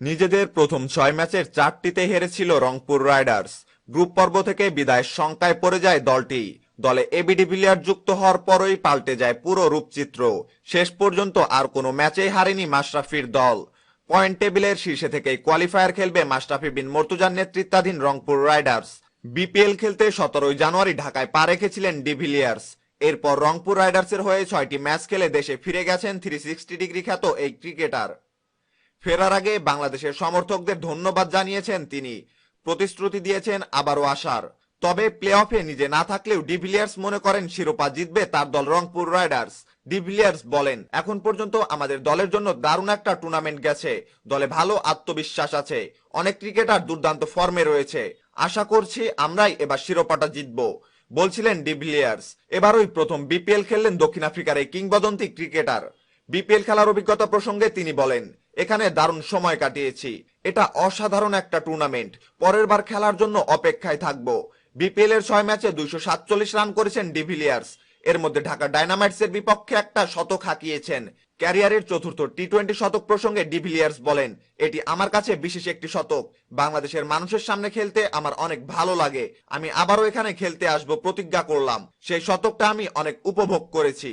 নিজেদের প্রথম ছয় ম্যাচের চারটিতে হেরেছিল রংপুর রাইডার্স। গ্রুপ পর্ব থেকে বিদায়ের শঙ্কায় পড়ে যায় দলটি। দলে এবি ডিভিলিয়ার যুক্ত হওয়ার পরই পাল্টে যায় পুরো রূপচিত্র। শেষ পর্যন্ত আর কোনো ম্যাচেই হারেনি মাশরাফির দল। পয়েন্ট টেবিলের শীর্ষে থেকেই কোয়ালিফায়ার খেলবে মাশরাফি বিন মর্তুজার নেতৃত্বাধীন রংপুর রাইডার্স। বিপিএল খেলতে সতেরোই জানুয়ারি ঢাকায় পা রেখেছিলেন ডিভিলিয়ার্স এরপর রংপুর রাইডার্সের হয়ে ছয়টি ম্যাচ খেলে দেশে ফিরে গেছেন থ্রি সিক্সটি ডিগ্রি খ্যাত এই ক্রিকেটার। ফেরার আগে বাংলাদেশের সমর্থকদের ধন্যবাদ জানিয়েছেন তিনি। প্রতিশ্রুতি দিয়েছেন আবারও আসার। তবে প্লে অফে নিজে না থাকলেও ডিভিলিয়ার্স মনে করেন শিরোপা জিতবে তার দল রংপুর রাইডার্স। ডিভিলিয়ার্স বলেন, এখন পর্যন্ত আমাদের দলের জন্য দারুণ একটা টুর্নামেন্ট গেছে। দলে ভালো আত্মবিশ্বাস আছে। অনেক ক্রিকেটার দুর্দান্ত ফর্মে রয়েছে। আশা করছি আমরাই এবার শিরোপাটা জিতবো। বলছিলেন ডিভিলিয়ার্স এবারই প্রথম বিপিএল খেললেন দক্ষিণ আফ্রিকার এই কিংবদন্তি ক্রিকেটার। বিপিএল খেলার অভিজ্ঞতা প্রসঙ্গে তিনি বলেন এখানে দারুণ সময় কাটিয়েছি। এটা অসাধারণ একটা টুর্নামেন্ট পরের বার খেলার জন্য অপেক্ষায় থাকব। বিপিএল এর ছয় ম্যাচে দুইশো সাতচল্লিশ রান করেছেন ডিভিলিয়ার্স এর মধ্যে ঢাকা ডায়নামাইটস এর বিপক্ষে একটা শতক হাঁকিয়েছেন। ক্যারিয়ারের চতুর্থ টি টোয়েন্টি শতক প্রসঙ্গে ডিভিলিয়ার্স বলেন, এটি আমার কাছে বিশেষ একটি শতক। বাংলাদেশের মানুষের সামনে খেলতে আমার অনেক ভালো লাগে। আমি আবারও এখানে খেলতে আসব প্রতিজ্ঞা করলাম। সেই শতকটা আমি অনেক উপভোগ করেছি।